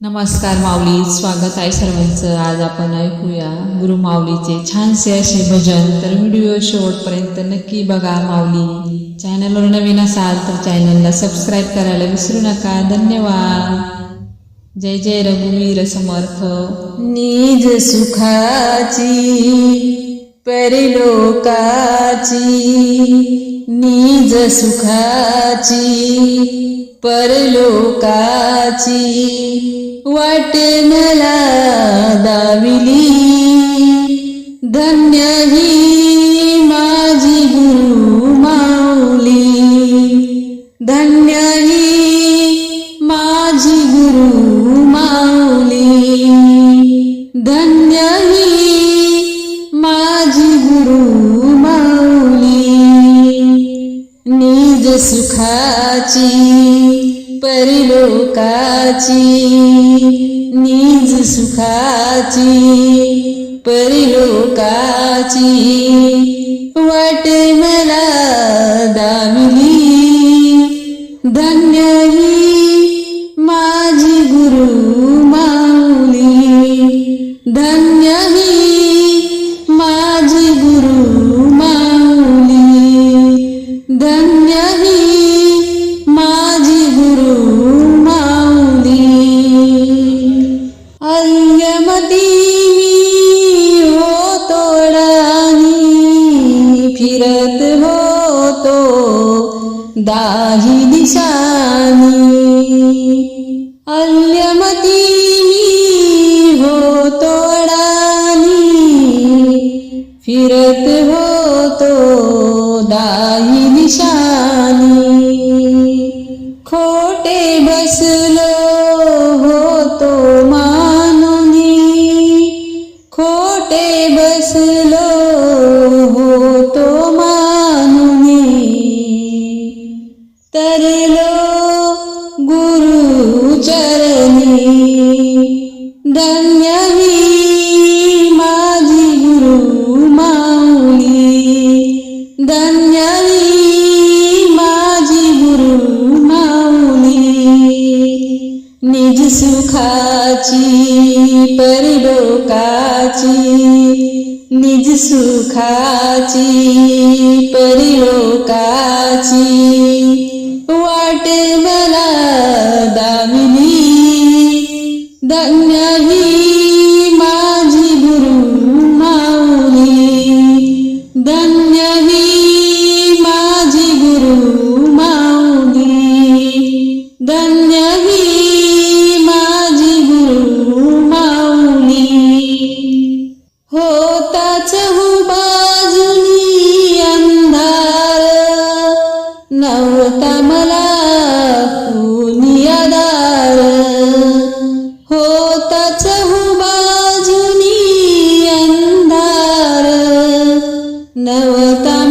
नमस्कार माऊली स्वागत आहे सर्वांचं. आज आपण ऐकूया गुरु माऊलीचे छानसे असे भजन. तर व्हिडिओ शेवटपर्यंत नक्की बघा माऊली. चॅनलवर नवीन असाल तर चॅनलला सबस्क्राईब करायला विसरू नका. धन्यवाद. जय जय रघुवीर समर्थ. निज सुखाची परलोकाची निज सुखाची परलोकाची. वाट मला दाविली. धन्य ही माझी गुरु माऊली. धन्य ही माझी गुरु माऊली. धन्य ही माझी गुरु माऊली. निज सुखाची परिलोकाची निज सुखाची परिलोकाची वाटे मला दामिली धन्य फिरत होतो. दाही दिशानी सुखाची परिलोकाची निज सुखाची परिलोकाची. वाट मला दामिनी धन्य ही नव्हता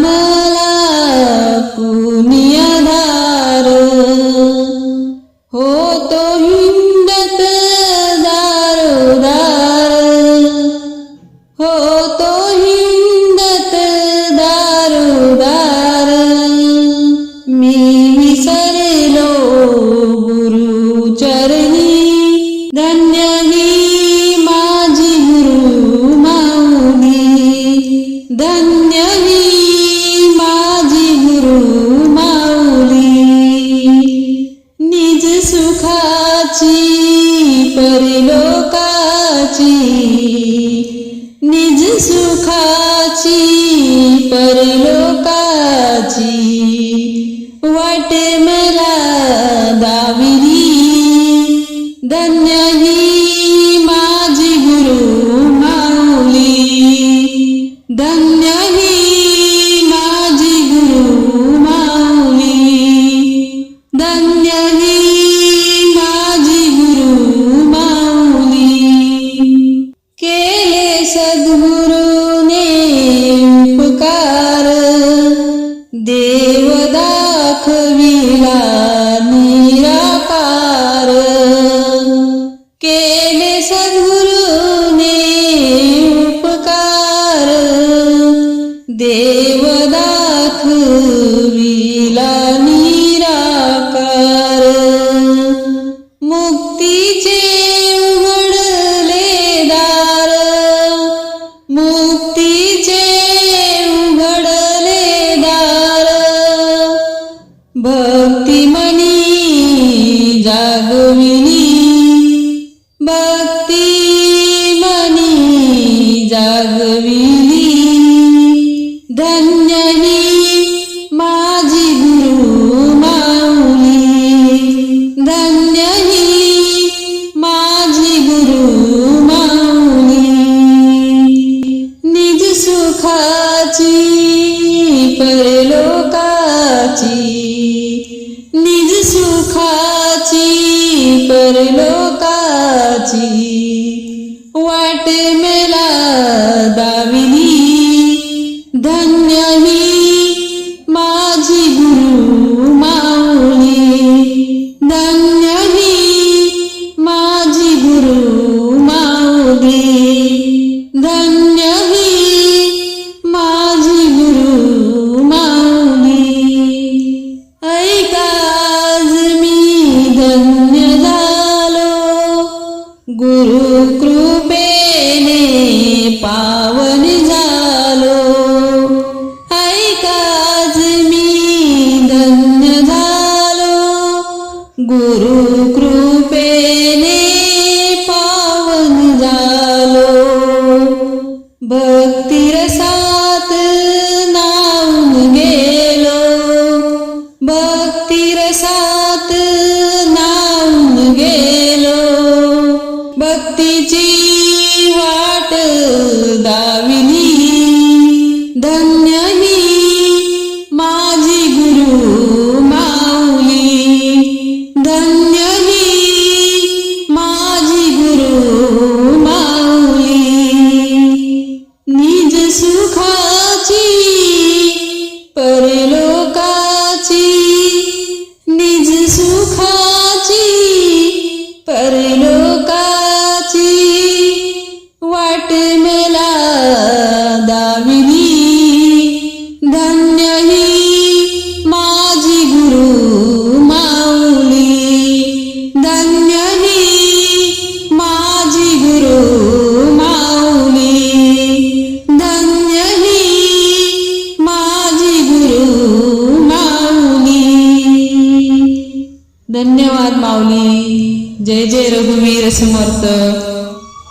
धन्य ही माझी गुरु माऊली निज सुखाची परिलोकाची निज सुखाची परिलो धन्य ही माझी गुरु माऊली. धन्य ही माझी गुरु माऊली. केले सद्गुरुने उपकार. देव दाखविला निराकार. केले सद्गुरुने उपकार. देव दाखविला निराकार. मुक्तीचे उघडले दार. मुक्ती सुखाची परलोकाची निज सुखाची परलोकाची. वाट मेला दाविली धन्य ही माझी गुरु माऊली. धन्य ही माझी गुरु माऊली. धन्य ಭಕ್ತಿರ Marta.